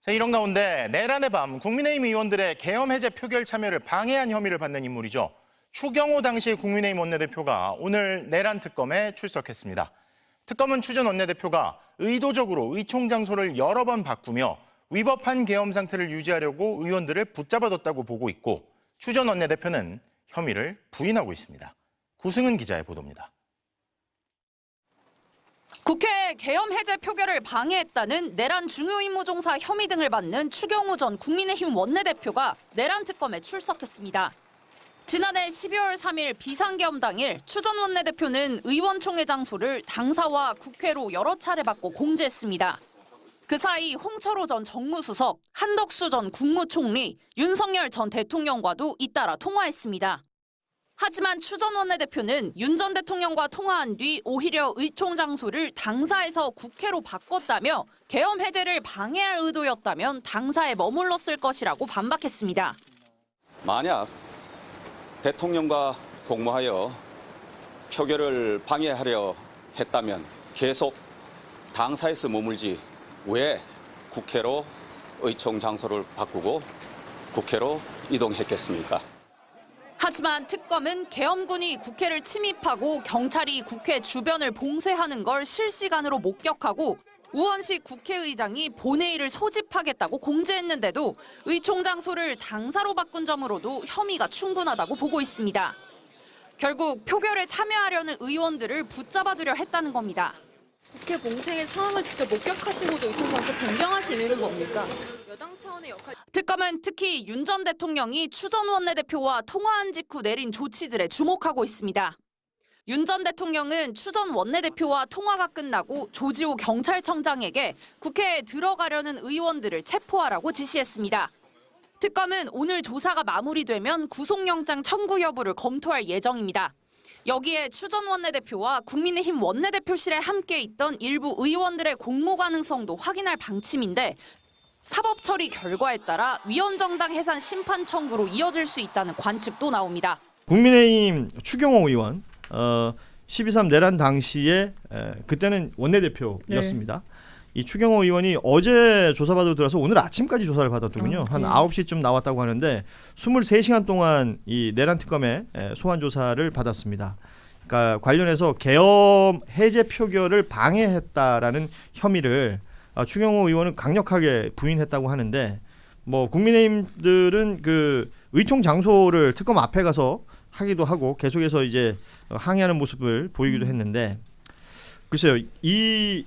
자, 이런 가운데 내란의 밤 국민의힘 의원들의 계엄 해제 표결 참여를 방해한 혐의를 받는 인물이죠. 추경호 당시 국민의힘 원내대표가 오늘 내란 특검에 출석했습니다. 특검은 추 전 원내대표가 의도적으로 의총 장소를 여러 번 바꾸며 위법한 계엄 상태를 유지하려고 의원들을 붙잡아뒀다고 보고 있고 추 전 원내대표는 혐의를 부인하고 있습니다. 구승은 기자의 보도입니다. 국회 계엄 해제 표결을 방해했다는 내란 중요 임무 종사 혐의 등을 받는 추경호 전 국민의힘 원내대표가 내란 특검에 출석했습니다. 지난해 12월 3일 비상계엄 당일 추 전 원내대표는 의원총회 장소를 당사와 국회로 여러 차례 바꿔 공지했습니다. 그 사이 홍철호 전 정무수석, 한덕수 전 국무총리, 윤석열 전 대통령과도 잇따라 통화했습니다. 하지만 추 전 원내대표는 윤 전 대통령과 통화한 뒤 오히려 의총 장소를 당사에서 국회로 바꿨다며 계엄 해제를 방해할 의도였다면 당사에 머물렀을 것이라고 반박했습니다. 만약 대통령과 공모하여 표결을 방해하려 했다면 계속 당사에서 머물지 왜 국회로 의총 장소를 바꾸고 국회로 이동했겠습니까? 하지만 특검은 계엄군이 국회를 침입하고 경찰이 국회 주변을 봉쇄하는 걸 실시간으로 목격하고 우원식 국회의장이 본회의를 소집하겠다고 공지했는데도 의총 장소를 당사로 바꾼 점으로도 혐의가 충분하다고 보고 있습니다. 결국 표결에 참여하려는 의원들을 붙잡아두려 했다는 겁니다. 국회 봉쇄의 상황을 직접 목격하시고도 의총 장소 변경하시는 겁니까? 여당 차원의 역할 특검은 특히 윤 전 대통령이 추 전 원내대표와 통화한 직후 내린 조치들에 주목하고 있습니다. 윤 전 대통령은 추 전 원내대표와 통화가 끝나고 조지호 경찰청장에게 국회에 들어가려는 의원들을 체포하라고 지시했습니다. 특검은 오늘 조사가 마무리되면 구속영장 청구 여부를 검토할 예정입니다. 여기에 추 전 원내대표와 국민의힘 원내대표실에 함께 있던 일부 의원들의 공모 가능성도 확인할 방침인데 사법 처리 결과에 따라 위헌정당 해산 심판 청구로 이어질 수 있다는 관측도 나옵니다. 국민의힘 추경호 의원 어, 12.3 내란 당시에 에, 그때는 원내대표였습니다. 이 추경호 의원이 어제 조사받으러 들어서 오늘 아침까지 조사를 받았더군요. 한 9시쯤 나왔다고 하는데 23시간 동안 이 내란 특검에 에, 소환 조사를 받았습니다. 그러니까 관련해서 계엄 해제 표결을 방해했다라는 혐의를 아, 추경호 의원은 강력하게 부인했다고 하는데 뭐 국민의힘들은 그 의총 장소를 특검 앞에 가서 하기도 하고 계속해서 이제 어, 항의하는 모습을 보이기도 했는데 글쎄요 이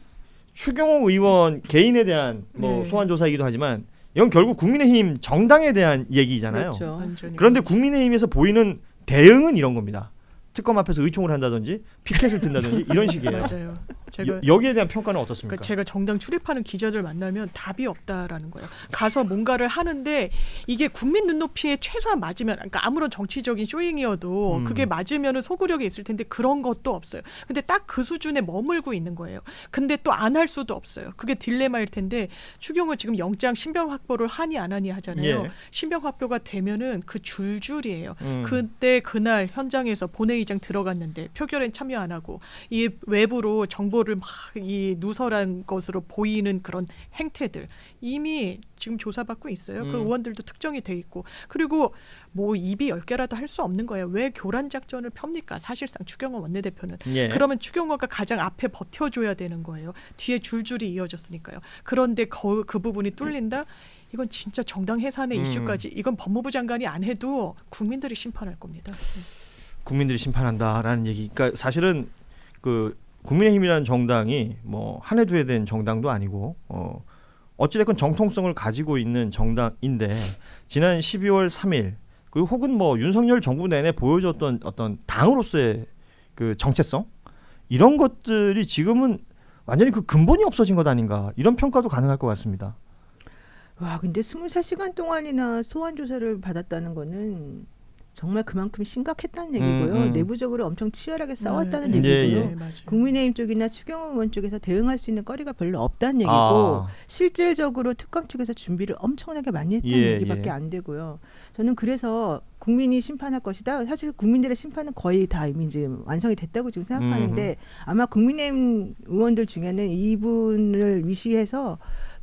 추경호 의원 개인에 대한 뭐 네. 소환 조사이기도 하지만 이건 결국 국민의힘 정당에 대한 얘기잖아요. 그렇죠. 그런데 그렇죠. 국민의힘에서 보이는 대응은 이런 겁니다. 특검 앞에서 의총을 한다든지 피켓을 든다든지 이런 식이에요. 맞아요. 제가 여, 여기에 대한 평가는 어떻습니까? 그러니까 제가 정당 출입하는 기자들 만나면 답이 없다라는 거예요. 가서 뭔가를 하는데 이게 국민 눈높이에 최소한 맞으면 그러니까 아무런 정치적인 쇼잉이어도 음. 그게 맞으면은 소구력이 있을 텐데 그런 것도 없어요. 근데 딱 그 수준에 머물고 있는 거예요. 근데 또 안 할 수도 없어요. 그게 딜레마일 텐데 추경은 지금 영장 신병 확보를 하니 안 하니 하잖아요. 예. 신병 확보가 되면은 그 줄줄이에요. 음. 그때 그날 현장에서 본회의 장 들어갔는데 표결엔 참여 안 하고 이 외부로 정보를 막 이 누설한 것으로 보이는 그런 행태들 이미 지금 조사받고 있어요. 그 음. 의원들도 특정이 돼 있고 그리고 뭐 입이 열 개라도 할 수 없는 거예요. 왜 교란 작전을 펴니까 사실상 추경호 원내대표는 예. 그러면 추경호가 가장 앞에 버텨줘야 되는 거예요. 뒤에 줄줄이 이어졌으니까요. 그런데 거, 그 부분이 뚫린다. 이건 진짜 정당 해산의 음. 이슈까지 이건 법무부 장관이 안 해도 국민들이 심판할 겁니다. 국민들이 심판한다라는 얘기. 그러니까 사실은 그 국민의힘이라는 정당이 뭐 한 해 두 해 된 정당도 아니고 어 어찌됐건 정통성을 가지고 있는 정당인데 지난 12월 3일 그리고 혹은 뭐 윤석열 정부 내내 보여줬던 어떤 당으로서의 그 정체성 이런 것들이 지금은 완전히 그 근본이 없어진 것 아닌가 이런 평가도 가능할 것 같습니다. 와, 근데 24시간 동안이나 소환 조사를 받았다는 거는 정말 그만큼 심각했다는 얘기고요. 음, 음. 내부적으로 엄청 치열하게 싸웠다는 네, 예, 얘기고요. 예. 맞아요. 국민의힘 쪽이나 추경호 의원 쪽에서 대응할 수 있는 거리가 별로 없다는 얘기고 아. 실질적으로 특검 측에서 준비를 엄청나게 많이 했다는 예, 얘기밖에 예. 안 되고요. 저는 그래서 국민이 심판할 것이다. 사실 국민들의 심판은 거의 다 이미 지금 완성이 됐다고 지금 생각하는데 아마 국민의힘 의원들 중에는 이분을 위시해서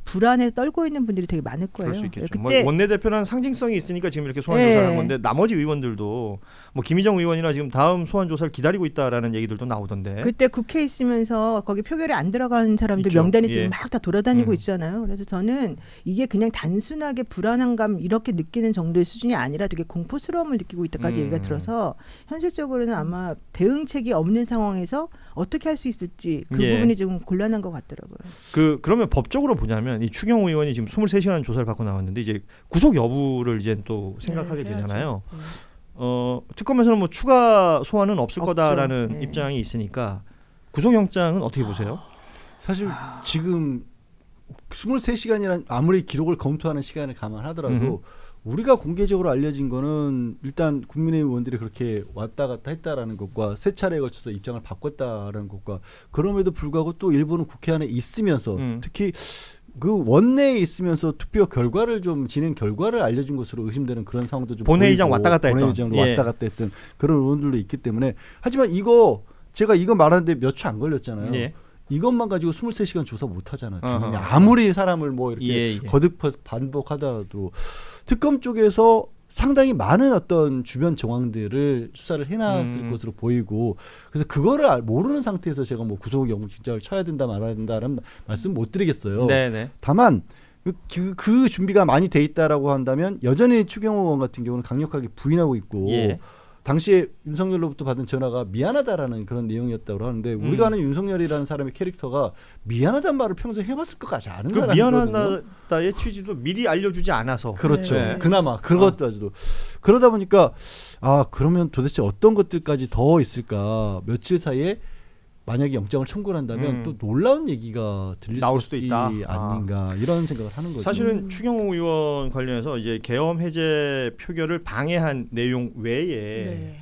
불안에 떨고 있는 분들이 되게 많을 거예요. 그럴 수 있겠죠. 뭐 그때 원내대표는 상징성이 있으니까 지금 이렇게 소환 예. 조사를 한 건데 나머지 의원들도 뭐 김희정 의원이나 지금 다음 소환 조사를 기다리고 있다라는 얘기들도 나오던데. 그때 국회에 있으면서 거기 표결에 안 들어간 사람들 있죠. 명단이 예. 지금 막다 돌아다니고 음. 있잖아요. 그래서 저는 이게 그냥 단순하게 불안함감 이렇게 느끼는 정도의 수준이 아니라 되게 공포스러움을 느끼고 있다까지 음. 얘기가 들어서 현실적으로는 아마 대응책이 없는 상황에서 어떻게 할 수 있을지 그 예. 부분이 좀 곤란한 것 같더라고요. 그 그러면 법적으로 보자면 이 추경 의원이 지금 23시간 조사를 받고 나왔는데 이제 구속 여부를 이제 또 생각하게 네. 되잖아요. 네. 어, 특검에서는 뭐 추가 소환은 없을 없죠. 거다라는 네. 입장이 있으니까 구속 영장은 어떻게 보세요? 사실 지금 23시간이란 아무리 기록을 검토하는 시간을 감안하더라도 음흠. 우리가 공개적으로 알려진 거는 일단 국민의힘 의원들이 그렇게 왔다 갔다 했다라는 것과 세 차례에 걸쳐서 입장을 바꿨다라는 것과 그럼에도 불구하고 또 일본은 국회 안에 있으면서 음. 특히 그 원내에 있으면서 투표 결과를 좀 진행 결과를 알려준 것으로 의심되는 그런 상황도 좀 본회의장 보이고 왔다 갔다 했던. 본회의장으로 예. 왔다 갔다 했던 그런 의원들도 있기 때문에 하지만 이거 제가 이거 말하는데 몇 초 안 걸렸잖아요. 예. 이것만 가지고 23시간 조사 못 하잖아요. 아무리 사람을 뭐 이렇게 예, 예. 거듭해서 반복하더라도 특검 쪽에서 상당히 많은 어떤 주변 정황들을 수사를 해놨을 음. 것으로 보이고 그래서 그거를 알- 모르는 상태에서 제가 뭐 구속 영장을 쳐야 된다 말아야 된다는 말씀 못 드리겠어요. 네, 네. 다만 그, 그, 그 준비가 많이 돼 있다라고 한다면 여전히 추경호 의원 같은 경우는 강력하게 부인하고 있고 예. 당시에 윤석열로부터 받은 전화가 미안하다라는 그런 내용이었다고 하는데 음. 우리가 아는 윤석열이라는 사람의 캐릭터가 미안하다는 말을 평소에 해봤을 것 같지 않은 그. 미안하다의 취지도 미리 알려주지 않아서 그렇죠. 네. 그나마 그것까지도 그러다 보니까 아 그러면 도대체 어떤 것들까지 더 있을까 며칠 사이에 만약에 영장을 청구를 한다면 음. 또 놀라운 얘기가 들릴 나올 수도 있다. 아닌가 이런 생각을 하는 거죠. 사실은 추경호 의원 관련해서 이제 계엄 해제 표결을 방해한 내용 외에 네.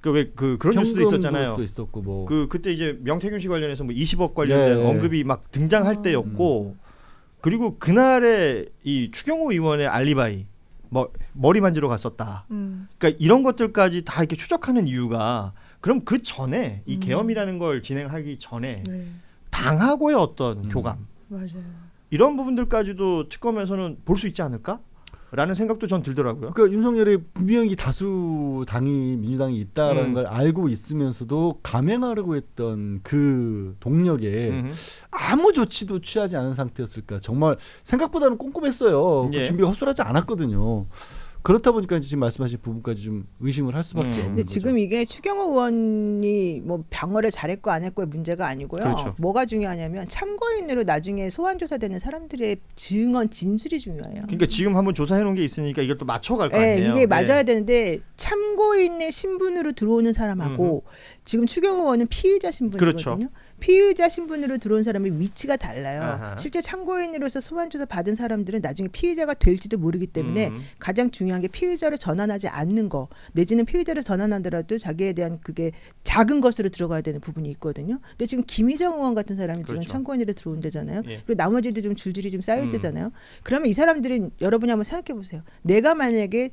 그왜그 그런 뉴스도 있었잖아요. 또 있었고 뭐 그 그때 이제 명태균 씨 관련해서 뭐 20억 관련된 네. 언급이 막 등장할 음. 때였고 그리고 그날에 이 추경호 의원의 알리바이 뭐 머리 만지러 갔었다. 음. 그러니까 이런 것들까지 다 이렇게 추적하는 이유가 그럼 그 전에 이 음. 계엄이라는 걸 진행하기 전에 네. 당하고의 어떤 음. 교감 맞아요. 이런 부분들까지도 특검에서는 볼 수 있지 않을까? 라는 생각도 전 들더라고요. 그러니까 윤석열이 분명히 다수 당이 민주당이 있다라는 음. 걸 알고 있으면서도 감행하려고 했던 그 동력에 음흠. 아무 조치도 취하지 않은 상태였을까. 정말 생각보다는 꼼꼼했어요. 예. 그 준비가 허술하지 않았거든요. 그렇다 보니까 지금 말씀하신 부분까지 좀 의심을 할 수밖에 음. 없는 근데 거죠. 지금 이게 추경호 의원이 뭐 방어를 잘했고 안 했고의 문제가 아니고요. 그렇죠. 뭐가 중요하냐면 참고인으로 나중에 소환 조사되는 사람들의 증언 진술이 중요해요. 그러니까 지금 한번 조사해 놓은 게 있으니까 이걸 또 맞춰 갈 거 예, 아니에요. 이게 맞아야 예. 되는데 참고인의 신분으로 들어오는 사람하고 지금 추경호 의원은 피의자 신분이거든요. 그렇죠. 피의자 신분으로 들어온 사람의 위치가 달라요. 아하. 실제 참고인으로서 소환 조사 받은 사람들은 나중에 피의자가 될지도 모르기 때문에 음. 가장 중요한 게 피의자를 전환하지 않는 거 내지는 피의자를 전환하더라도 자기에 대한 그게 작은 것으로 들어가야 되는 부분이 있거든요. 근데 지금 김희정 의원 같은 사람이 지금 그렇죠. 참고인으로 들어온대잖아요. 예. 그리고 나머지도 좀 줄줄이 좀 쌓여 음. 있대잖아요. 그러면 이 사람들은 여러분이 한번 생각해 보세요. 내가 만약에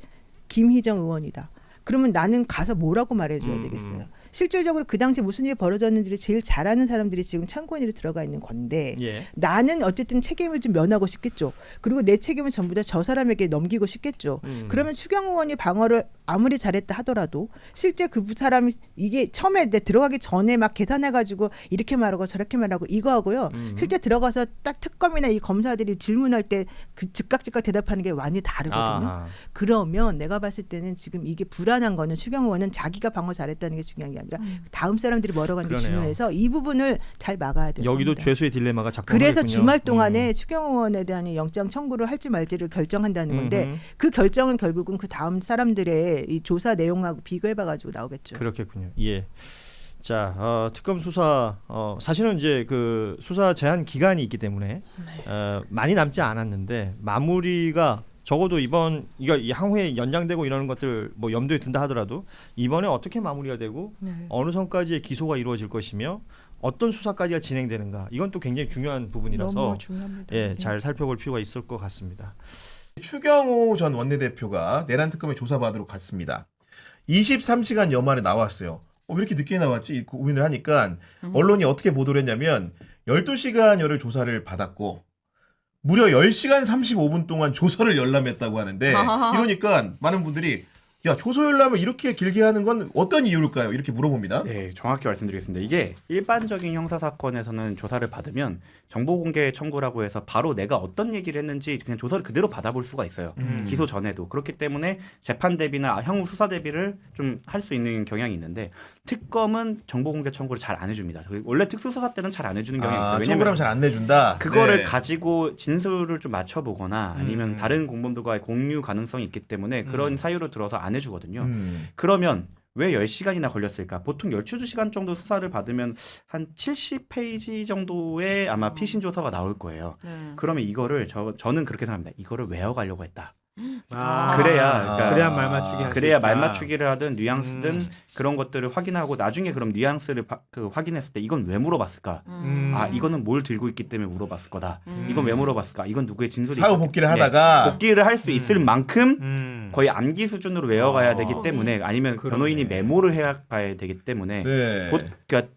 김희정 의원이다. 그러면 나는 가서 뭐라고 말해줘야 음, 되겠어요. 음. 실질적으로 그 당시 무슨 일이 벌어졌는지를 제일 잘 아는 사람들이 지금 참고인으로 들어가 있는 건데 예. 나는 어쨌든 책임을 좀 면하고 싶겠죠. 그리고 내 책임은 전부 다 저 사람에게 넘기고 싶겠죠. 음. 그러면 추경 의원이 방어를 아무리 잘했다 하더라도 실제 그 사람이 이게 처음에 내 들어가기 전에 막 계산해가지고 이렇게 말하고 저렇게 말하고 이거 하고요. 음. 실제 들어가서 딱 특검이나 이 검사들이 질문할 때 그 즉각 즉각 대답하는 게 완전히 다르거든요. 아하. 그러면 내가 봤을 때는 지금 이게 불안한 거는 추경 의원은 자기가 방어 잘했다는 게 중요한 게 아니라 다음 사람들이 뭐라고 하는 게. 중요해서 이 부분을 잘 막아야 돼요. 여기도 죄수의 딜레마가 작동. 그래서 주말 동안에 추경 의원에 대한 이 영장 청구를 할지 말지를 결정한다는 건데 음흠. 그 결정은 결국은 그 다음 사람들의 이 조사 내용하고 비교해봐가지고 나오겠죠. 그렇겠군요. 예. 자, 어, 특검 수사 어, 사실은 이제 그 수사 제한 기간이 있기 때문에 네. 어, 많이 남지 않았는데 마무리가 적어도 이번 이거 이 향후에 연장되고 이러는 것들 뭐 염두에 든다 하더라도 이번에 어떻게 마무리가 되고 네. 어느 선까지의 기소가 이루어질 것이며 어떤 수사까지가 진행되는가 이건 또 굉장히 중요한 부분이라서. 예, 네. 잘 살펴볼 필요가 있을 것 같습니다. 추경호 전 원내대표가 내란 특검에 조사받으러 갔습니다. 23시간 여만에 나왔어요. 어, 왜 이렇게 늦게 나왔지? 이 고민을 하니까 언론이 어떻게 보도를 했냐면 12시간여를 조사를 받았고 무려 10시간 35분 동안 조서를 열람했다고 하는데 이러니까 많은 분들이 야 조서 열람을 이렇게 길게 하는 건 어떤 이유일까요? 이렇게 물어봅니다. 네, 정확히 말씀드리겠습니다. 이게 일반적인 형사 사건에서는 조사를 받으면 정보 공개 청구라고 해서 바로 내가 어떤 얘기를 했는지 그냥 조사를 그대로 받아볼 수가 있어요. 기소 전에도 그렇기 때문에 재판 대비나 향후 수사 대비를 좀 할 수 있는 경향이 있는데 특검은 정보 공개 청구를 잘 안 해줍니다. 원래 특수수사 때는 잘 안 해주는 경향이 있어요. 아, 왜냐면 청구하면 잘안 내준다. 그거를 네. 가지고 진술을 좀 맞춰보거나 아니면 음. 다른 공범들과의 공유 가능성이 있기 때문에 그런 사유를 들어서 안 해주거든요. 음. 그러면 왜 10시간이나 걸렸을까? 보통 12시간 정도 수사를 받으면 한 70페이지 정도의 아마 피신 조서가 나올 거예요. 네. 그러면 이거를 저, 저는 그렇게 생각합니다. 이거를 외워가려고 했다. 아, 그래야 그러니까 그래야 말 맞추기 할수 그래야 있다. 말 맞추기를 하든 뉘앙스든 음. 그런 것들을 확인하고 나중에 그럼 뉘앙스를 바- 그 확인했을 때 이건 왜 물어봤을까? 음. 아 이거는 뭘 들고 있기 때문에 물어봤을 거다. 음. 이건 왜 물어봤을까? 이건 누구의 진술이 사후 있- 복귀를 예, 하다가 복귀를 할 수 있을 만큼 음. 거의 암기 수준으로 외워가야 아, 되기 때문에 아니면 그러네. 변호인이 메모를 해야 가야 되기 때문에 네. 보, 그러니까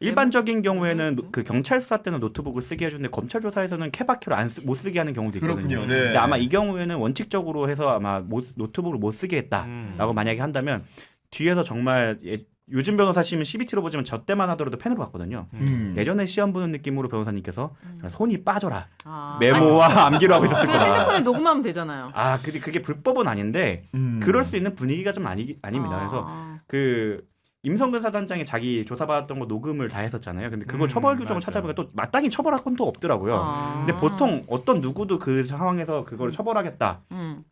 일반적인 경우에는 노- 그 경찰 수사 때는 노트북을 쓰게 해주는데 검찰 조사에서는 케바케로 안못 쓰게 하는 경우도 있거든요. 그렇군요. 네. 근데 아마 이 경우에는 원칙적으로 해서 아마 못, 노트북을 못 쓰게 했다라고 음. 만약에 한다면 뒤에서 정말 예, 요즘 변호사 시면 CBT로 보지만 저 때만 하더라도 펜으로 봤거든요. 음. 예전에 시험 보는 느낌으로 변호사님께서 손이 빠져라 아. 메모와 암기로 하고 있었을 그냥 거다. 핸드폰에 녹음하면 되잖아요. 아, 근데 그게 불법은 아닌데 음. 그럴 수 있는 분위기가 좀 아니 아닙니다. 그래서 아. 그 임성근 사단장이 자기 조사받았던 거 녹음을 다 했었잖아요. 근데 그걸 음, 처벌 규정을 맞아요. 찾아보니까 또 마땅히 처벌할 건또 없더라고요. 아. 근데 보통 어떤 누구도 그 상황에서 그걸 처벌하겠다. 음.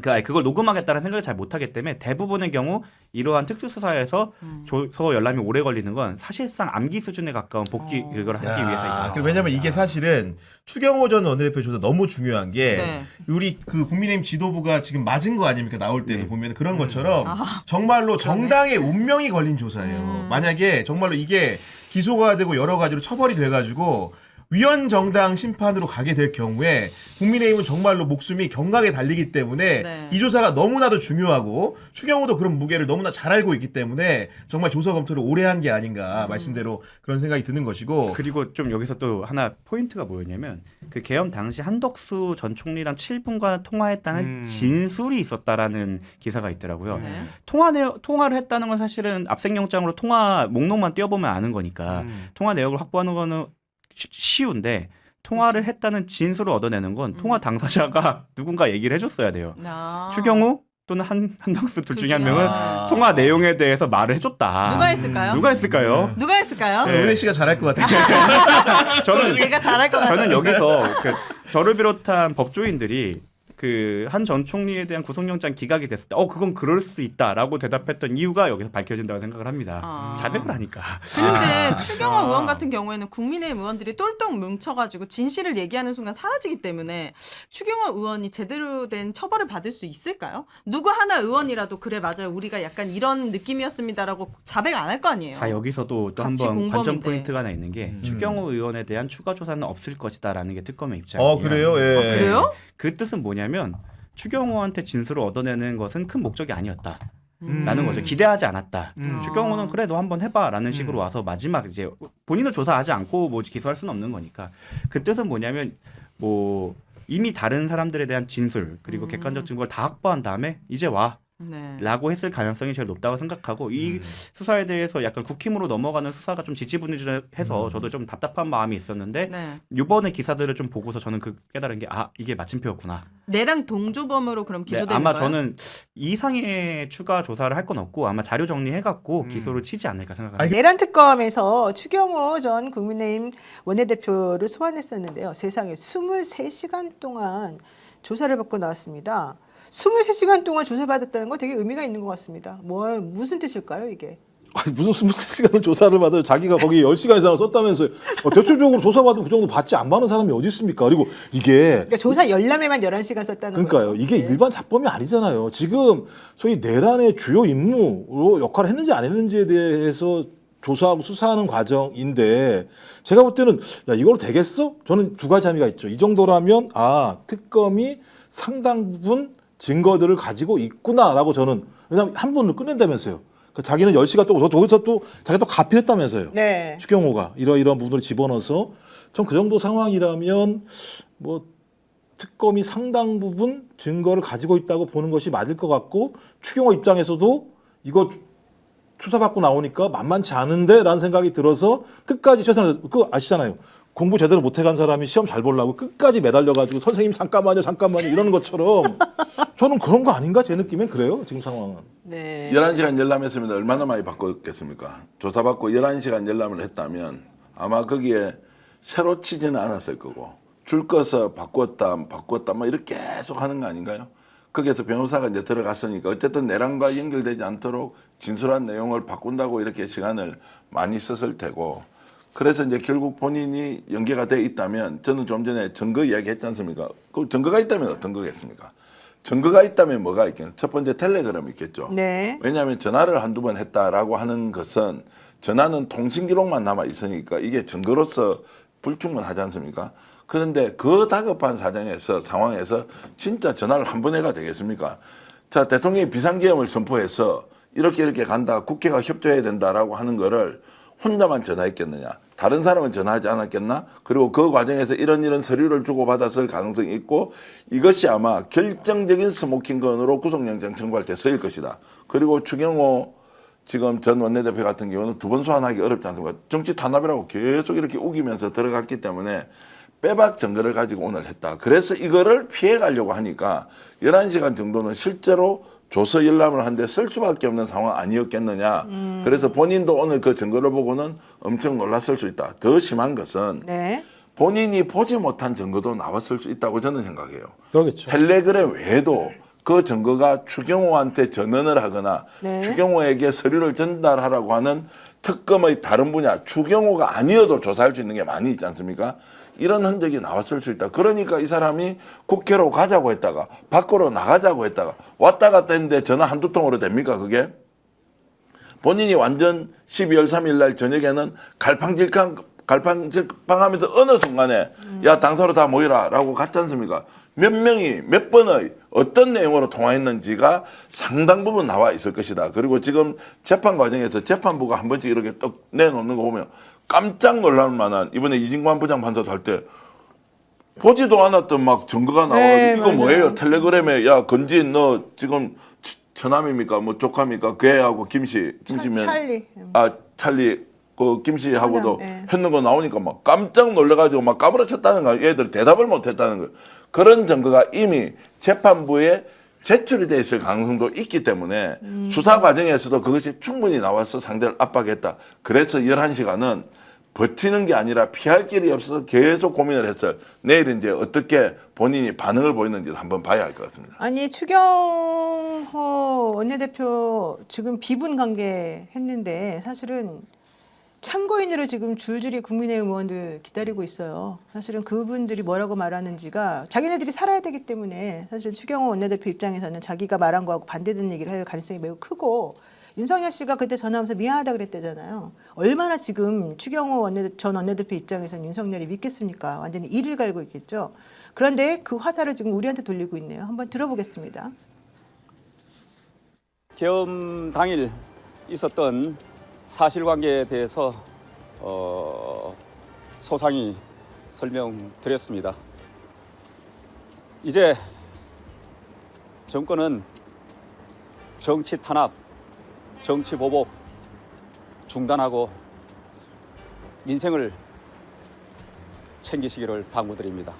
그 아니, 그걸 녹음하겠다는 생각을 잘 못하기 때문에 대부분의 경우 이러한 특수수사에서 음. 조서 열람이 오래 걸리는 건 사실상 암기 수준에 가까운 복귀 어. 그걸 하기. 그 왜냐면 이게 사실은 추경호 전 원내대표 조사 너무 중요한 게 네. 우리 그 국민의힘 지도부가 지금 맞은 거 아닙니까 나올 때도 네. 보면 그런 것처럼 아. 정말로 정당의 운명이 걸린 조사예요. 음. 만약에 정말로 이게 기소가 되고 여러 가지로 처벌이 돼가지고 위헌 정당 심판으로 가게 될 경우에 국민의힘은 정말로 목숨이 경각에 달리기 때문에 네. 이 조사가 너무나도 중요하고 추경호도 그런 무게를 너무나 잘 알고 있기 때문에 정말 조사 검토를 오래 한 게 아닌가 말씀대로 그런 생각이 드는 것이고 그리고 좀 여기서 또 하나 포인트가 뭐였냐면 그 계엄 당시 한덕수 전 총리랑 7분간 통화했다는 음. 진술이 있었다라는 기사가 있더라고요. 네. 통화 내 통화를 했다는 건 사실은 압생영장으로 통화 목록만 띄워보면 아는 거니까 음. 통화 내역을 확보하는 거는 쉬- 쉬운데 통화를 했다는 진술을 얻어내는 건 통화 당사자가 누군가 얘기를 해줬어야 돼요. 아. 추경호 또는 한 한덕수 둘 중에 한 명은 아. 통화 내용에 대해서 말을 해줬다. 누가 했을까요? 누가 했을까요? 누가 했을까요? 네. 은혜 씨가 잘할 것 같아요. 저는 제가 잘할 것 같아요. 저는 여기서 그 저를 비롯한 법조인들이 그 한 전 총리에 대한 구속영장 기각이 됐을 때, 어 그건 그럴 수 있다라고 대답했던 이유가 여기서 밝혀진다고 생각을 합니다. 아. 자백을 하니까. 추경호 아. 의원 같은 경우에는 국민의힘 의원들이 똘똘 뭉쳐가지고 진실을 얘기하는 순간 사라지기 때문에 추경호 의원이 제대로 된 처벌을 받을 수 있을까요? 누구 하나 의원이라도 그래 맞아요 우리가 약간 이런 느낌이었습니다라고 자백 안 할 거 아니에요. 자 여기서도 또 같이 한번 관점 공범인데. 포인트가 하나 있는 게 음. 추경호 의원에 대한 추가 조사는 없을 것이다라는 게 특검의 입장이에요. 어 그래요? 예. 아, 그래요? 그 뜻은 뭐냐면 추경호한테 진술을 얻어내는 것은 큰 목적이 아니었다. 음. 라는 거죠. 기대하지 않았다. 음. 추경호는 그래 너 한번 해봐라는 음. 식으로 와서 마지막 이제 본인은 조사하지 않고 뭐 기소할 수는 없는 거니까 그 뜻은 뭐냐면 뭐 이미 다른 사람들에 대한 진술 그리고 음. 객관적 증거를 다 확보한 다음에 이제 와. 네. 라고 했을 가능성이 제일 높다고 생각하고 이 수사에 대해서 약간 국힘으로 넘어가는 수사가 좀 지지분이해서 저도 좀 답답한 마음이 있었는데 네. 이번에 기사들을 좀 보고서 저는 그 깨달은 게 아 이게 마침표였구나. 내랑 동조범으로 그럼 네, 기소되는 아마 거예요? 저는 이상의 추가 조사를 할 건 없고 아마 자료 정리해갖고 음. 기소를 치지 않을까 생각합니다. 아니, 내란 특검에서 추경호 전 국민의힘 원내대표를 소환했었는데요. 세상에 23시간 동안 조사를 받고 나왔습니다. 23시간 동안 조사받았다는 거 되게 의미가 있는 것 같습니다. 뭘 무슨 뜻일까요, 이게? 아니, 무슨 23시간을 조사를 받아요. 자기가 거기 10시간 이상 썼다면서요. 어, 대체적으로 조사받으면 그 정도 받지 안 받는 사람이 어디 있습니까? 그리고 이게 그러니까 조사 열람에만 11시간 썼다는 그러니까요. 거죠. 이게 네. 일반 잡범이 아니잖아요. 지금 소위 내란의 주요 임무로 역할을 했는지 안 했는지에 대해서 조사하고 수사하는 과정인데 제가 볼 때는 야 이걸로 되겠어? 저는 두 가지 함의가 있죠. 이 정도라면 아 특검이 상당 부분 증거들을 가지고 있구나라고 저는 왜냐하면 한 번으로 끝낸다면서요. 그 자기는 10시간 또 저기서 또 자기가 또 가필했다면서요. 네. 추경호가 이러이러한 부분을 집어넣어서 전 그 정도 상황이라면 뭐 특검이 상당 부분 증거를 가지고 있다고 보는 것이 맞을 것 같고 추경호 입장에서도 이거 수사받고 나오니까 만만치 않은데라는 생각이 들어서 끝까지 최선을 그 아시잖아요. 공부 제대로 못 해간 사람이 시험 잘 보려고 끝까지 매달려가지고 선생님 잠깐만요 잠깐만요 이러는 것처럼 저는 그런 거 아닌가 제 느낌엔 그래요 지금 상황은. 네. 11시간 열람했으면 얼마나 많이 바꿨겠습니까? 조사받고 11시간 열람을 했다면 아마 거기에 새로 치지는 않았을 거고 줄 꺼서 바꿨다 바꿨다 뭐 이렇게 계속 하는 거 아닌가요? 거기에서 변호사가 이제 들어갔으니까 어쨌든 내란과 연결되지 않도록 진술한 내용을 바꾼다고 이렇게 시간을 많이 썼을 테고 그래서 이제 결국 본인이 연계가 돼 있다면 저는 좀 전에 증거 이야기 했지 않습니까? 그 증거가 있다면 어떤 거겠습니까? 증거가 있다면 뭐가 있겠냐? 첫 번째 텔레그램 있겠죠. 네. 왜냐하면 전화를 한두 번 했다라고 하는 것은 전화는 통신 기록만 남아 있으니까 이게 증거로서 불충분하지 않습니까? 그런데 그 다급한 사정에서 상황에서 진짜 전화를 한 번 해가 되겠습니까? 자 대통령이 비상계엄을 선포해서 이렇게 이렇게 간다 국회가 협조해야 된다라고 하는 거를 혼자만 전화했겠느냐 다른 사람은 전화하지 않았겠나 그리고 그 과정에서 이런 이런 서류를 주고받았을 가능성이 있고 이것이 아마 결정적인 스모킹건으로 구속영장 청구할 때 쓰일 것이다 그리고 추경호 지금 전 원내대표 같은 경우는 두 번 소환하기 어렵지 않습니까? 정치 탄압이라고 계속 이렇게 우기면서 들어갔기 때문에 빼박 증거를 가지고 오늘 했다. 그래서 이거를 피해 가려고 하니까 11시간 정도는 실제로 조서 열람을 하는데 쓸 수밖에 없는 상황 아니었겠느냐. 그래서 본인도 오늘 그 증거를 보고는 엄청 놀랐을 수 있다. 더 심한 것은 네. 본인이 보지 못한 증거도 나왔을 수 있다고 저는 생각해요. 그러겠죠. 텔레그램 외에도 그 증거가 추경호한테 전언을 하거나 네. 추경호에게 서류를 전달하라고 하는 특검의 다른 분야 추경호가 아니어도 조사할 수 있는 게 많이 있지 않습니까? 이런 흔적이 나왔을 수 있다. 그러니까 이 사람이 국회로 가자고 했다가 밖으로 나가자고 했다가 왔다 갔다 했는데 전화 한두 통으로 됩니까 그게? 본인이 완전 12월 3일 날 저녁에는 갈팡질팡 갈팡질팡하면서 어느 순간에 야 당사로 다 모이라라고 갔지 않습니까? 몇 명이 몇 번의 어떤 내용으로 통화했는지가 상당 부분 나와 있을 것이다. 그리고 지금 재판 과정에서 재판부가 한 번씩 이렇게 떡 내놓는 거 보면 깜짝 놀랄 만한 이번에 이진관 부장판사도 할때 보지도 않았던 막 증거가 나와가지고 네, 이거 맞아요. 뭐예요? 텔레그램에 야 건진 너 지금 치- 처남입니까? 뭐 조카입니까? 걔하고 김씨 김씨면 찰리. 아 찰리 그 김씨하고도 예. 했는 거 나오니까 막 깜짝 놀래가지고 막 까무러쳤다는 거야. 얘들 대답을 못했다는 거야. 그런 증거가 이미 재판부에 제출이 돼 있을 가능성도 있기 때문에 음. 수사 과정에서도 그것이 충분히 나와서 상대를 압박했다. 그래서 11시간은 버티는 게 아니라 피할 길이 없어서 계속 고민을 했어요. 내일 이제 어떻게 본인이 반응을 보이는지 한번 봐야 할 것 같습니다. 아니 추경호 원내대표 지금 비분 관계 했는데 사실은 참고인으로 지금 줄줄이 국민의힘 의원들 기다리고 있어요. 사실은 그분들이 뭐라고 말하는지가 자기네들이 살아야 되기 때문에 사실 추경호 원내대표 입장에서는 자기가 말한 거하고 반대되는 얘기를 할 가능성이 매우 크고 윤석열 씨가 그때 전화하면서 미안하다 그랬대잖아요. 얼마나 지금 추경호 원내 전 원내대표 입장에서는 윤석열이 믿겠습니까? 완전히 이를 갈고 있겠죠. 그런데 그 화살을 지금 우리한테 돌리고 있네요. 한번 들어보겠습니다. 계엄 당일 있었던 사실관계에 대해서 어, 소상히 설명드렸습니다. 이제 정권은 정치 탄압, 정치 보복 중단하고 민생을 챙기시기를 당부드립니다.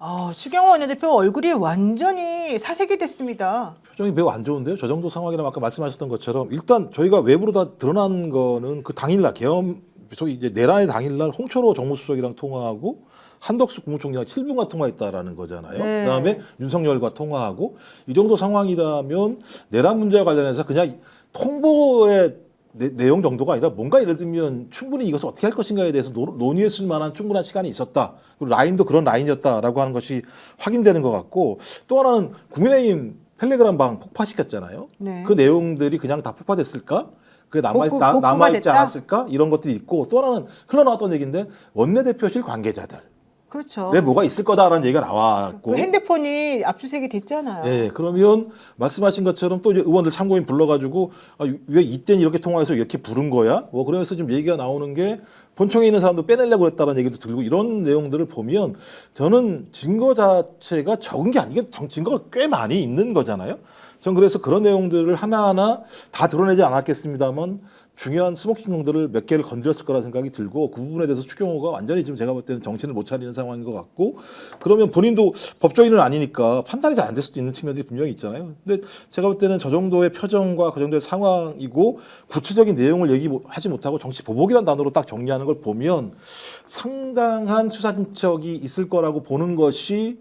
아, 추경호 원내대표 얼굴이 완전히 사색이 됐습니다. 표정이 매우 안 좋은데요. 저 정도 상황이라면 아까 말씀하셨던 것처럼 일단 저희가 외부로 다 드러난 거는 그 당일날 계엄 소위 이제 내란의 당일날 홍철호 정무수석이랑 통화하고 한덕수 국무총리랑 7분간 통화했다라는 거잖아요. 네. 그다음에 윤석열과 통화하고 이 정도 상황이라면 내란 문제와 관련해서 그냥 통보의 내, 내용 정도가 아니라 뭔가 예를 들면 충분히 이것을 어떻게 할 것인가에 대해서 노, 논의했을 만한 충분한 시간이 있었다. 그리고 라인도 그런 라인이었다라고 하는 것이 확인되는 것 같고 또 하나는 국민의힘 텔레그램 방 폭파시켰잖아요. 네. 그 내용들이 그냥 다 폭파됐을까? 그게 남아 남아 있지 됐다? 않았을까? 이런 것들이 있고 또 하나는 흘러나왔던 얘기인데 원내대표실 관계자들 그렇죠. 왜 뭐가 있을 거다라는 얘기가 나왔고 그 핸드폰이 압수수색이 됐잖아요. 예, 그러면 말씀하신 것처럼 또 이제 의원들 참고인 불러가지고 아, 왜 이때는 이렇게 통화해서 이렇게 부른 거야? 뭐 그러면서 좀 얘기가 나오는 게 본청에 있는 사람도 빼내려고 했다는 얘기도 들고 이런 내용들을 보면 저는 증거 자체가 적은 게 아니게 증거가 꽤 많이 있는 거잖아요. 전 그래서 그런 내용들을 하나하나 다 드러내지 않았겠습니다만 중요한 스모킹용들을 몇 개를 건드렸을 거라 생각이 들고 그 부분에 대해서 추경호가 완전히 지금 제가 볼 때는 정신을 못 차리는 상황인 것 같고 그러면 본인도 법조인은 아니니까 판단이 잘 안 될 수도 있는 측면들이 분명히 있잖아요. 근데 제가 볼 때는 저 정도의 표정과 그 정도의 상황이고 구체적인 내용을 얘기하지 못하고 정치 보복이라는 단어로 딱 정리하는 걸 보면 상당한 수사 진척이 있을 거라고 보는 것이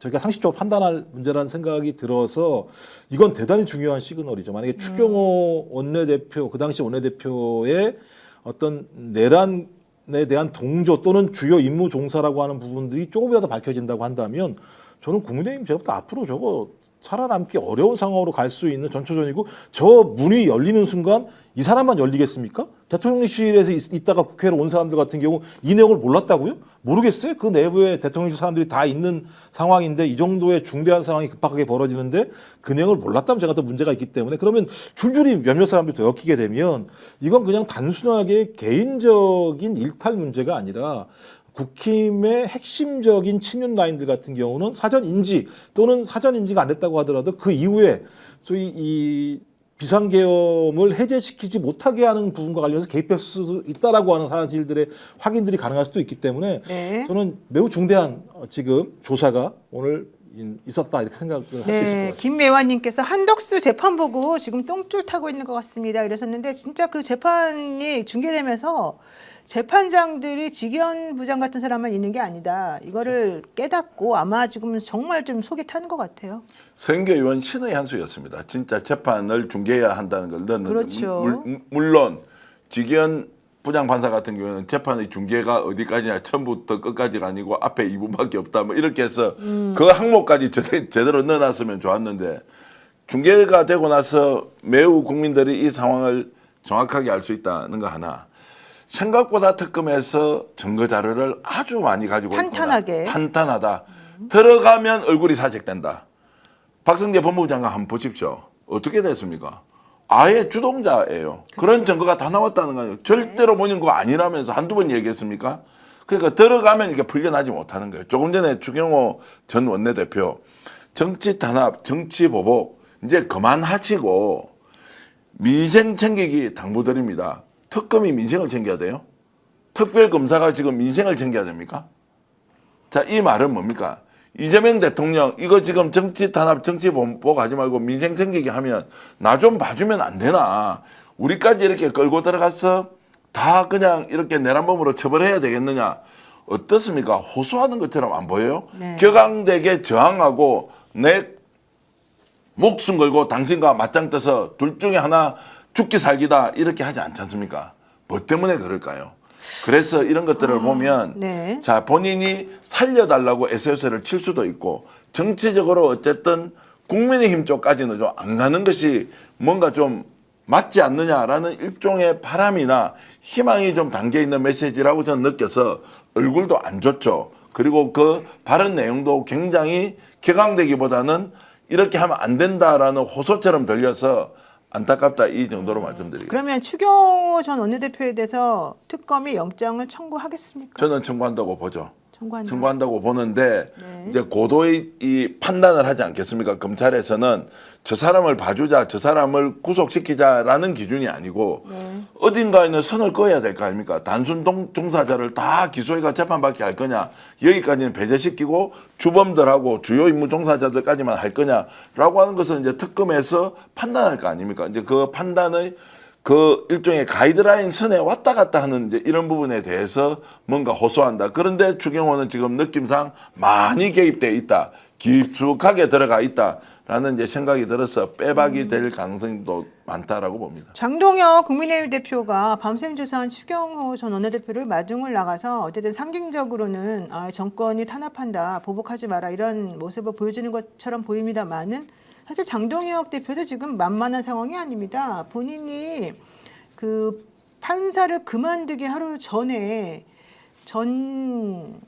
저희가 상식적으로 판단할 문제라는 생각이 들어서 이건 대단히 중요한 시그널이죠. 만약에 추경호 원내대표 그 당시 원내대표의 어떤 내란 에 대한 동조 또는 주요 임무 종사라고 하는 부분들이 조금이라도 밝혀진다고 한다면 저는 국민의힘 제가부터 앞으로 저거 살아남기 어려운 상황으로 갈 수 있는 전초전이고 저 문이 열리는 순간 이 사람만 열리겠습니까? 대통령실에서 있- 있다가 국회로 온 사람들 같은 경우 이 내용을 몰랐다고요? 모르겠어요. 그 내부에 대통령실 사람들이 다 있는 상황인데 이 정도의 중대한 상황이 급박하게 벌어지는데 그 내용을 몰랐다면 제가 또 문제가 있기 때문에 그러면 줄줄이 몇몇 사람들이 더 엮이게 되면 이건 그냥 단순하게 개인적인 일탈 문제가 아니라 국힘의 핵심적인 친윤 라인들 같은 경우는 사전 인지 또는 사전 인지가 안 됐다고 하더라도 그 이후에 소위 이 비상계엄을 해제시키지 못하게 하는 부분과 관련해서 개입할 수 있다라고 하는 사실들의 확인들이 가능할 수도 있기 때문에 네. 저는 매우 중대한 어, 지금 조사가 오늘 인- 있었다 이렇게 생각을 할수 있을 것 네, 같습니다. 김매화님께서 한덕수 재판 보고 지금 똥줄 타고 있는 것 같습니다. 이러셨는데 진짜 그 재판이 중계되면서 재판장들이 직연 부장 같은 사람만 있는 게 아니다. 이거를 깨닫고 아마 지금 정말 좀 속이 타는 것 같아요. 선교위원 신의 한 수였습니다. 진짜 재판을 중개해야 한다는 걸 넣었는데 그렇죠. 물, 물론 직연 부장 판사 같은 경우에는 재판의 중개가 어디까지냐 처음부터 끝까지가 아니고 앞에 2분밖에 없다 뭐 이렇게 해서 그 항목까지 제대, 제대로 넣어놨으면 좋았는데 중개가 되고 나서 매우 국민들이 이 상황을 정확하게 알 수 있다는 거 하나 생각보다 특검에서 증거 자료를 아주 많이 가지고. 탄탄하게. 탄탄하다. 들어가면 얼굴이 사직된다. 박성재 법무부 장관 한번 보십시오. 어떻게 됐습니까? 아예 주동자예요. 그런 증거가 다 나왔다는 거예요. 절대로 모는 거 아니라면서 한두 번 얘기했습니까? 그러니까 들어가면 이게 풀려나지 못하는 거예요. 조금 전에 추경호 전 원내대표 정치 탄압, 정치 보복 이제 그만하시고 민생 챙기기 당부드립니다. 특검이 민생을 챙겨야 돼요? 특별검사가 지금 민생을 챙겨야 됩니까? 자, 이 말은 뭡니까? 이재명 대통령 이거 지금 정치 탄압, 정치 보복 하지 말고 민생 챙기기 하면 나 좀 봐주면 안 되나? 우리까지 이렇게 끌고 들어가서 다 그냥 이렇게 내란범으로 처벌해야 되겠느냐? 어떻습니까? 호소하는 것처럼 안 보여요? 네. 격앙되게 저항하고 내 목숨 걸고 당신과 맞짱 떠서 둘 중에 하나 죽기 살기다 이렇게 하지 않지 않습니까? 뭐 때문에 그럴까요? 그래서 이런 것들을 보면 네. 자 본인이 살려달라고 SOS를 칠 수도 있고 정치적으로 어쨌든 국민의힘 쪽까지는 좀 안 가는 것이 뭔가 좀 맞지 않느냐라는 일종의 바람이나 희망이 좀 담겨 있는 메시지라고 저는 느껴서 얼굴도 안 좋죠. 그리고 그 발언 내용도 굉장히 격앙되기보다는 이렇게 하면 안 된다라는 호소처럼 들려서 안타깝다 이 정도로 말씀드리겠습니다. 그러면 추경호 전 원내대표에 대해서 특검이 영장을 청구하겠습니까? 저는 청구한다고 보죠. 청구한다. 청구한다고 보는데 네. 이제 고도의 이 판단을 하지 않겠습니까? 검찰에서는 저 사람을 봐주자, 저 사람을 구속시키자라는 기준이 아니고 네. 어딘가에는 선을 그어야 될 거 아닙니까? 단순 동, 종사자를 다 기소해가 재판받게 할 거냐? 여기까지는 배제시키고 주범들하고 주요 임무 종사자들까지만 할 거냐라고 하는 것은 이제 특검에서 판단할 거 아닙니까? 이제 그 판단의 그 일종의 가이드라인 선에 왔다 갔다 하는 이제 이런 부분에 대해서 뭔가 호소한다. 그런데 추경호는 지금 느낌상 많이 개입돼 있다. 깊숙하게 들어가 있다라는 이제 생각이 들어서 빼박이 될 가능성도 많다라고 봅니다. 장동혁 국민의힘 대표가 밤샘 조사한 추경호 전 원내대표를 마중을 나가서 어쨌든 상징적으로는 아, 정권이 탄압한다, 보복하지 마라 이런 모습을 보여주는 것처럼 보입니다만은 사실 장동혁 대표도 지금 만만한 상황이 아닙니다. 본인이 그 판사를 그만두기 하루 전에 전직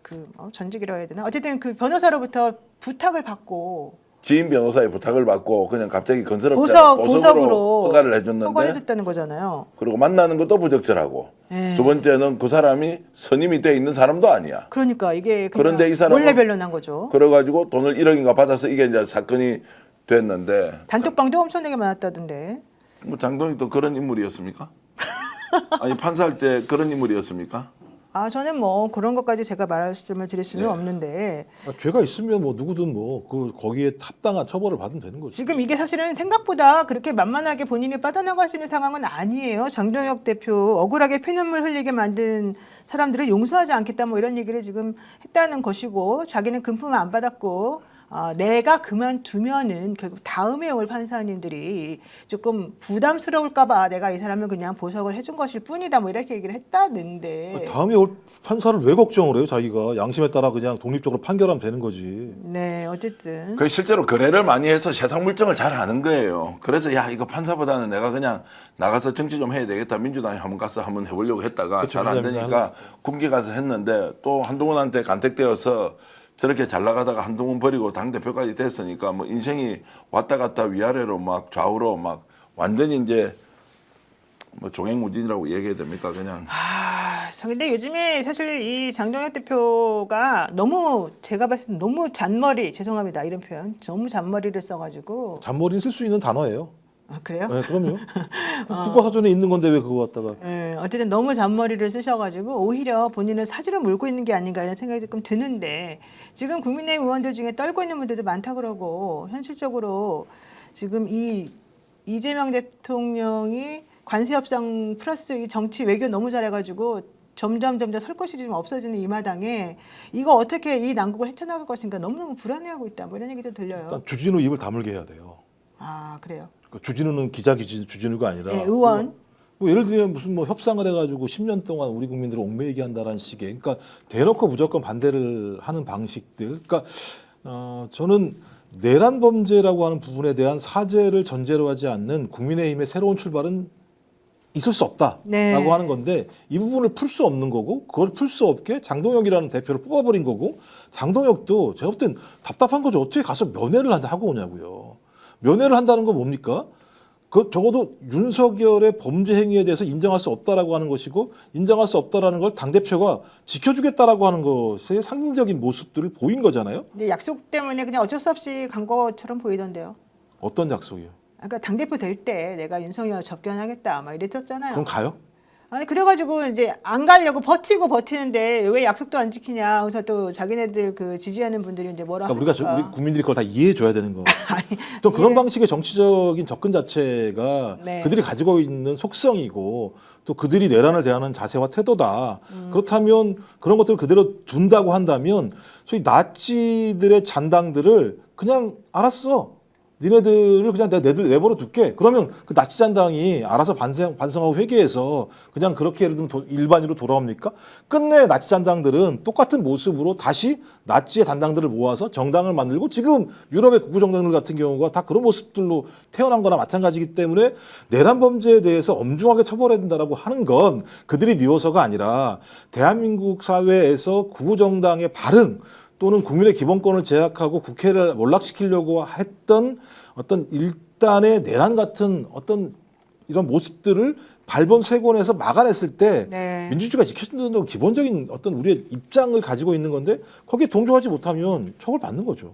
그 어, 전직이라고 해야 되나 어쨌든 그 변호사로부터 부탁을 받고 지인 변호사의 부탁을 받고 그냥 갑자기 건설업자 보석, 보석으로, 보석으로 허가를 해줬는데 허가해줬다는 거잖아요. 그리고 만나는 것도 부적절하고 예. 두 번째는 그 사람이 선임이 돼 있는 사람도 아니야. 그러니까 이게 그냥 그런데 이 사람은 몰래 변론한 거죠. 그래가지고 돈을 1억인가 받아서 이게 이제 사건이 됐는데 단톡방도 엄청나게 많았다던데. 뭐 장동익도 그런 인물이었습니까? 아니 판사할 때 그런 인물이었습니까? 아 저는 뭐 그런 것까지 제가 말씀을 드릴 수는 네. 없는데 아, 죄가 있으면 뭐 누구든 뭐 그 거기에 합당한 처벌을 받으면 되는 거죠. 지금 이게 사실은 생각보다 그렇게 만만하게 본인이 빠져나갈 수 있는 상황은 아니에요. 장동혁 대표 억울하게 피눈물 흘리게 만든 사람들을 용서하지 않겠다 뭐 이런 얘기를 지금 했다는 것이고 자기는 금품 안 받았고 아, 내가 그만두면은 결국 다음에 올 판사님들이 조금 부담스러울까봐 내가 이 사람을 그냥 보석을 해준 것일 뿐이다 뭐 이렇게 얘기를 했다는데 다음에 올 판사를 왜 걱정을 해요? 자기가 양심에 따라 그냥 독립적으로 판결하면 되는 거지. 네 어쨌든 그 실제로 거래를 많이 해서 세상 물정을 잘 아는 거예요. 그래서 야 이거 판사보다는 내가 그냥 나가서 정치 좀 해야 되겠다. 민주당에 한번 가서 한번 해보려고 했다가 잘안 민주당이 되니까 군기 가서 했는데 또 한동훈한테 간택되어서 저렇게 잘 나가다가 한동훈 버리고 당 대표까지 됐으니까 뭐 인생이 왔다 갔다 위아래로 막 좌우로 막 완전히 이제 뭐 종횡무진이라고 얘기해야 됩니까 그냥? 아, 저 근데 요즘에 사실 이 장동혁 대표가 너무 제가 봤을 때 너무 잔머리 죄송합니다. 이런 표현. 너무 잔머리를 써가지고. 잔머리는 쓸 수 있는 단어예요. 아 그래요? 네, 그럼요. 국가 사전에 있는 건데 왜 그거 갖다가 예, 어쨌든 너무 잔머리를 쓰셔가지고 오히려 본인은 사지를 물고 있는 게 아닌가 이런 생각이 조금 드는데 지금 국민의힘 의원들 중에 떨고 있는 분들도 많다 그러고 현실적으로 지금 이 이재명 대통령이 관세 협상 플러스 이 정치 외교 너무 잘해가지고 점점 점점 설 것이 좀 없어지는 이 마당에 이거 어떻게 이 난국을 헤쳐나갈 것인가 너무너무 불안해하고 있다 뭐 이런 얘기도 들려요. 일단 주진우 입을 다물게 해야 돼요. 아 그래요. 그 주진우는 기자 기지 주진우가 아니라 네, 의원. 뭐 예를 들면 무슨 뭐 협상을 해가지고 10년 동안 우리 국민들을 옥매이게 한다라는 식의 그러니까 대놓고 무조건 반대를 하는 방식들 그러니까 어 저는 내란 범죄라고 하는 부분에 대한 사죄를 전제로 하지 않는 국민의힘의 새로운 출발은 있을 수 없다라고 네. 하는 건데 이 부분을 풀 수 없는 거고 그걸 풀 수 없게 장동혁이라는 대표를 뽑아버린 거고 장동혁도 제가 볼 땐 답답한 거죠 어떻게 가서 면회를 하고 오냐고요 면회를 한다는 건 뭡니까 그 적어도 윤석열의 범죄 행위에 대해서 인정할 수 없다라고 하는 것이고 인정할 수 없다라는 걸 당 대표가 지켜주겠다라고 하는 것의 상징적인 모습들을 보인 거잖아요. 근데 약속 때문에 그냥 어쩔 수 없이 간 것처럼 보이던데요. 어떤 약속이요? 그러니까 당 대표 될 때 내가 윤석열 접견하겠다 막 이랬었잖아요. 그럼 가요? 아니 그래가지고 이제 안 가려고 버티고 버티는데 왜 약속도 안 지키냐. 그래서 또 자기네들 그 지지하는 분들이 이제 뭐라 그러니까 우리가 저-. 우리 국민들이 그걸 다 이해해 줘야 되는 거. 좀 그런 방식의 정치적인 접근 자체가 네. 그들이 가지고 있는 속성이고 또 그들이 내란을 대하는 자세와 태도다. 그렇다면 그런 것들을 그대로 둔다고 한다면 소위 나치들의 잔당들을 그냥 알았어. 니네들을 그냥 내가 내들 내버려 둘게. 그러면 그 나치 잔당이 알아서 반성 반성하고 회개해서 그냥 그렇게 예를 들면 도- 일반으로 돌아옵니까? 끝내 나치 잔당들은 똑같은 모습으로 다시 나치의 잔당들을 모아서 정당을 만들고 지금 유럽의 극우 정당들 같은 경우가 다 그런 모습들로 태어난 거나 마찬가지이기 때문에 내란 범죄에 대해서 엄중하게 처벌해야 된다라고 하는 건 그들이 미워서가 아니라 대한민국 사회에서 극우 정당의 발흥 또는 국민의 기본권을 제약하고 국회를 몰락시키려고 했던 어떤 일단의 내란 같은 어떤 이런 모습들을 발본색원에서 막아냈을 때 네. 민주주의가 지켜진다는 기본적인 어떤 우리의 입장을 가지고 있는 건데 거기에 동조하지 못하면 처벌받는 거죠.